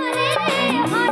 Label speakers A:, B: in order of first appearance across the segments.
A: রে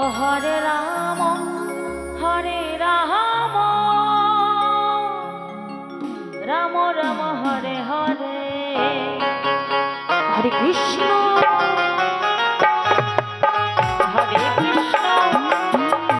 A: ও হরে রাম হরে রাম। রাম রাম হরে হরে।
B: হরে কৃষ্ণ।